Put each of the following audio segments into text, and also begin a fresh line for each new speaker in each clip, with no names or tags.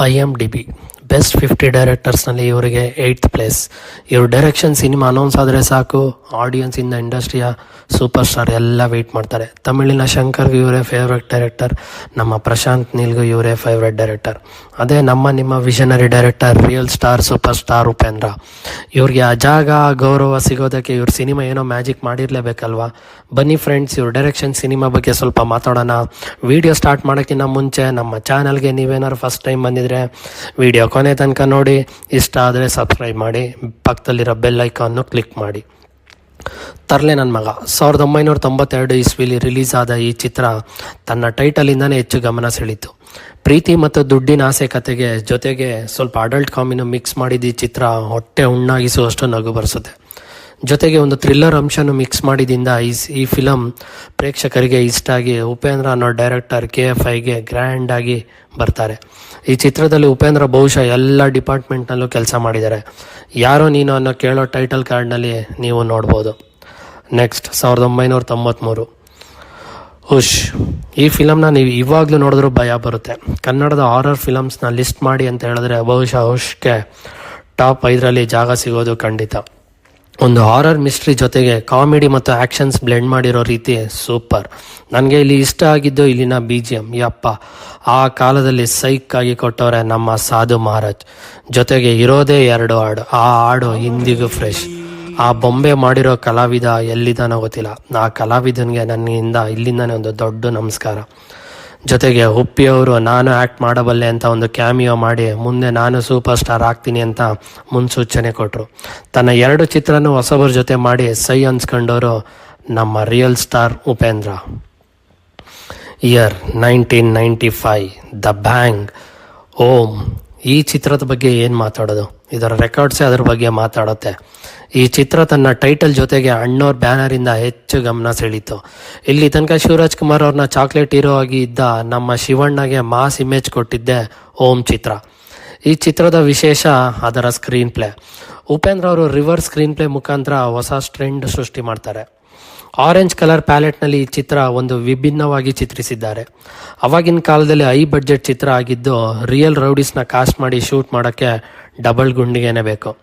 I M D B best fifty ಡೈರೆಕ್ಟರ್ಸ್ನಲ್ಲಿ ಇವರಿಗೆ eighth place ಇವ್ರ direction cinema announce ಆದರೆ ಸಾಕು. ಆಡಿಯನ್ಸ್ ಇಂದ ಇಂಡಸ್ಟ್ರಿಯ ಸೂಪರ್ ಸ್ಟಾರ್ ಎಲ್ಲ ವೆಯ್ಟ್ ಮಾಡ್ತಾರೆ. ತಮಿಳಿನ ಶಂಕರ್ ಇವರೇ ಫೇವ್ರೆಟ್ ಡೈರೆಕ್ಟರ್ ನಮ್ಮ ಪ್ರಶಾಂತ್ ನೀಲ್ಗೂ ಇವರೇ ಫೇವ್ರೆಟ್ ಡೈರೆಕ್ಟರ್ ಅದೇ ನಮ್ಮ ನಿಮ್ಮ visionary director real star super star Upendra. ಇವ್ರಿಗೆ ಆ ಜಾಗ ಗೌರವ ಸಿಗೋದಕ್ಕೆ ಇವ್ರ ಸಿನಿಮಾ ಏನೋ ಮ್ಯಾಜಿಕ್ ಮಾಡಿರಲೇಬೇಕಲ್ವಾ? ಬನ್ನಿ ಫ್ರೆಂಡ್ಸ್ ಇವ್ರ ಡೈರೆಕ್ಷನ್ ಸಿನಿಮಾ ಬಗ್ಗೆ ಸ್ವಲ್ಪ ಮಾತಾಡೋಣ. ವಿಡಿಯೋ ಸ್ಟಾರ್ಟ್ ಮಾಡೋಕ್ಕಿಂತ ಮುಂಚೆ ನಮ್ಮ ಚಾನಲ್ಗೆ ನೀವೇನಾದ್ರು ಫಸ್ಟ್ ಟೈಮ್ ಬಂದಿದ್ರೆ ವಿಡಿಯೋ ಕೊನೆ ತನಕ ನೋಡಿ, ಇಷ್ಟ ಆದರೆ ಸಬ್ಸ್ಕ್ರೈಬ್ ಮಾಡಿ, ಪಕ್ಕದಲ್ಲಿರೋ ಬೆಲ್ ಐಕಾನ್ನು ಕ್ಲಿಕ್ ಮಾಡಿ. ತರಲೆ ನನ್ನ ಮಗ. ಸಾವಿರದ ಒಂಬೈನೂರ ತೊಂಬತ್ತೆರಡು ಇಸ್ವಿಲಿ ರಿಲೀಸ್ ಆದ ಈ ಚಿತ್ರ ತನ್ನ ಟೈಟಲಿಂದನೇ ಹೆಚ್ಚು ಗಮನ ಸೆಳೀತು. ಪ್ರೀತಿ ಮತ್ತು ದುಡ್ಡಿನ ಆಸೆ ಕತೆಗೆ ಜೊತೆಗೆ ಸ್ವಲ್ಪ ಅಡಲ್ಟ್ ಕಾಮಿನ ಮಿಕ್ಸ್ ಮಾಡಿದ ಈ ಚಿತ್ರ ಹೊಟ್ಟೆ ಉಣ್ಣಾಗಿಸುವಷ್ಟು ನಗು ಬರೆಸುತ್ತೆ. ಜೊತೆಗೆ ಒಂದು ಥ್ರಿಲ್ಲರ್ ಅಂಶನೂ ಮಿಕ್ಸ್ ಮಾಡಿದಿಂದ ಈ ಈ ಫಿಲಮ್ ಪ್ರೇಕ್ಷಕರಿಗೆ ಇಷ್ಟ ಆಗಿ ಉಪೇಂದ್ರ ಅನ್ನೋ ಡೈರೆಕ್ಟರ್ ಕೆ ಎಫ್ ಐಗೆ ಗ್ರ್ಯಾಂಡ್ ಆಗಿ ಬರ್ತಾರೆ. ಈ ಚಿತ್ರದಲ್ಲಿ ಉಪೇಂದ್ರ ಬಹುಶಃ ಎಲ್ಲ ಡಿಪಾರ್ಟ್ಮೆಂಟ್ನಲ್ಲೂ ಕೆಲಸ ಮಾಡಿದ್ದಾರೆ. ಯಾರೋ ನೀನು ಅನ್ನೋ ಕೇಳೋ ಟೈಟಲ್ ಕಾರ್ಡ್ನಲ್ಲಿ ನೀವು ನೋಡ್ಬೋದು. ನೆಕ್ಸ್ಟ್ ಸಾವಿರದ ಒಂಬೈನೂರ ತೊಂಬತ್ತ್ಮೂರು ಹುಷ್, ಈ ಫಿಲಮ್ನ ನೀವು ಇವಾಗಲೂ ನೋಡಿದ್ರೂ ಭಯ ಬರುತ್ತೆ. ಕನ್ನಡದ ಹಾರರ್ ಫಿಲಮ್ಸ್ನ ಲಿಸ್ಟ್ ಮಾಡಿ ಅಂತ ಹೇಳಿದ್ರೆ ಬಹುಶಃ ಹುಷ್ಗೆ ಟಾಪ್ ಐದರಲ್ಲಿ ಜಾಗ ಸಿಗೋದು ಖಂಡಿತ. ಒಂದು ಹಾರರ್ ಮಿಸ್ಟ್ರಿ ಜೊತೆಗೆ ಕಾಮಿಡಿ ಮತ್ತು ಆ್ಯಕ್ಷನ್ಸ್ ಬ್ಲೆಂಡ್ ಮಾಡಿರೋ ರೀತಿ ಸೂಪರ್ ನನಗೆ ಇಲ್ಲಿ ಇಷ್ಟ ಆಗಿದ್ದು ಇಲ್ಲಿನ ಬಿ ಜಿ ಎಂ ಯಪ್ಪ. ಆ ಕಾಲದಲ್ಲಿ ಸೈಕ್ ಆಗಿ ಕೊಟ್ಟವ್ರೆ ನಮ್ಮ ಸಾಧು ಮಹಾರಾಜ್. ಜೊತೆಗೆ ಇರೋದೇ ಎರಡು ಹಾಡು. ಆ ಹಾಡು ಹಿಂದಿಗೂ ಫ್ರೆಶ್ ಆ ಬೊಂಬೆ ಮಾಡಿರೋ ಕಲಾವಿದ ಎಲ್ಲಿದ್ದಾನೋ ಗೊತ್ತಿಲ್ಲ. ಆ ಕಲಾವಿದನಿಗೆ ನನ್ನಿಂದ ಇಲ್ಲಿಂದನೇ ಒಂದು ದೊಡ್ಡ ನಮಸ್ಕಾರ. ಜೊತೆಗೆ ಹುಪ್ಪಿಯವರು ನಾನು ಆ್ಯಕ್ಟ್ ಮಾಡಬಲ್ಲೆ ಅಂತ ಒಂದು ಕ್ಯಾಮಿಯೋ ಮಾಡಿ, ಮುಂದೆ ನಾನು ಸೂಪರ್ ಸ್ಟಾರ್ ಆಗ್ತೀನಿ ಅಂತ ಮುನ್ಸೂಚನೆ ಕೊಟ್ಟರು ತನ್ನ ಎರಡು ಚಿತ್ರನೂ ಹೊಸಬರ ಜೊತೆ ಮಾಡಿ ಸೈ ಅನ್ಸ್ಕೊಂಡವರು ನಮ್ಮ real star Upendra. Year nineteen ninety five the bang Om ಈ ಚಿತ್ರದ ಬಗ್ಗೆ ಏನು ಮಾತಾಡೋದು? ಇದರ ರೆಕಾರ್ಡ್ಸೇ ಅದ್ರ ಬಗ್ಗೆ ಮಾತಾಡುತ್ತೆ. ಈ ಚಿತ್ರ ತನ್ನ ಟೈಟಲ್ ಜೊತೆಗೆ ಅಣ್ಣೋರ್ ಬ್ಯಾನರಿಂದ ಹೆಚ್ಚು ಗಮನ ಸೆಳೀತು. ಇಲ್ಲಿ ತನಕ ಶಿವರಾಜ್ ಕುಮಾರ್ ಅವ್ರನ್ನ ಚಾಕ್ಲೇಟ್ ಹೀರೋ ಆಗಿ ಇದ್ದ ನಮ್ಮ ಶಿವಣ್ಣಗೆ ಮಾಸ್ ಇಮೇಜ್ ಕೊಟ್ಟಿದ್ದೆ ಓಂ ಚಿತ್ರ. ಈ ಚಿತ್ರದ ವಿಶೇಷ ಅದರ ಸ್ಕ್ರೀನ್ ಪ್ಲೇ ಉಪೇಂದ್ರ ಅವರು ರಿವರ್ಸ್ ಸ್ಕ್ರೀನ್ ಪ್ಲೇ ಮುಖಾಂತರ ಹೊಸ ಟ್ರೆಂಡ್ ಸೃಷ್ಟಿ ಮಾಡ್ತಾರೆ. ಆರೆಂಜ್ ಕಲರ್ ಪ್ಯಾಲೆಟ್ನಲ್ಲಿ ಈ ಚಿತ್ರ ಒಂದು ವಿಭಿನ್ನವಾಗಿ ಚಿತ್ರಿಸಿದ್ದಾರೆ. ಅವಾಗಿನ ಕಾಲದಲ್ಲಿ ಐ ಬಡ್ಜೆಟ್ ಚಿತ್ರ ಆಗಿದ್ದು ರಿಯಲ್ ರೌಡೀಸ್ನ ಕಾಸ್ಟ್ ಮಾಡಿ ಶೂಟ್ ಮಾಡೋಕ್ಕೆ ಡಬಲ್ ಗುಂಡಿಗೆನೇ ಬೇಕು.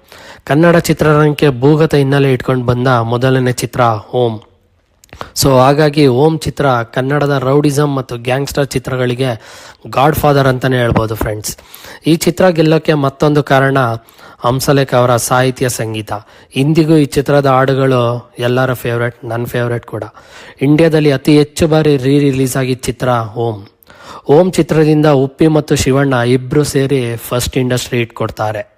ಕನ್ನಡ ಚಿತ್ರರಂಗಕ್ಕೆ ಭೂಗತ ಹಿನ್ನೆಲೆ ಇಟ್ಕೊಂಡು ಬಂದ ಮೊದಲನೇ ಚಿತ್ರ ಓಂ ಸೊ ಹಾಗಾಗಿ ಓಂ ಚಿತ್ರ, ಕನ್ನಡದ ರೌಡಿಸಮ್ ಮತ್ತು ಗ್ಯಾಂಗ್ಸ್ಟರ್ ಚಿತ್ರಗಳಿಗೆ ಗಾಡ್ ಫಾದರ್ ಅಂತಲೇ ಹೇಳ್ಬೋದು ಫ್ರೆಂಡ್ಸ್ ಈ ಚಿತ್ರ ಗೆಲ್ಲೋಕ್ಕೆ ಮತ್ತೊಂದು ಕಾರಣ ಹಂಸಲೇಖ ಅವರ ಸಾಹಿತ್ಯ ಸಂಗೀತ. ಇಂದಿಗೂ ಈ ಚಿತ್ರದ ಹಾಡುಗಳು ಎಲ್ಲರ ಫೇವ್ರೆಟ್ ನನ್ನ ಫೇವ್ರೆಟ್ ಕೂಡ. ಇಂಡಿಯಾದಲ್ಲಿ ಅತಿ ಹೆಚ್ಚು ಬಾರಿ ರೀ ರಿಲೀಸ್ ಆಗಿದ್ದ ಚಿತ್ರ ಓಂ. ಓಂ ಚಿತ್ರದಿಂದ ಉಪ್ಪಿ ಮತ್ತು ಶಿವಣ್ಣ ಇಬ್ಬರು ಸೇರಿ ಫಸ್ಟ್ ಇಂಡಸ್ಟ್ರಿ ಇಟ್ಕೊಡ್ತಾರೆ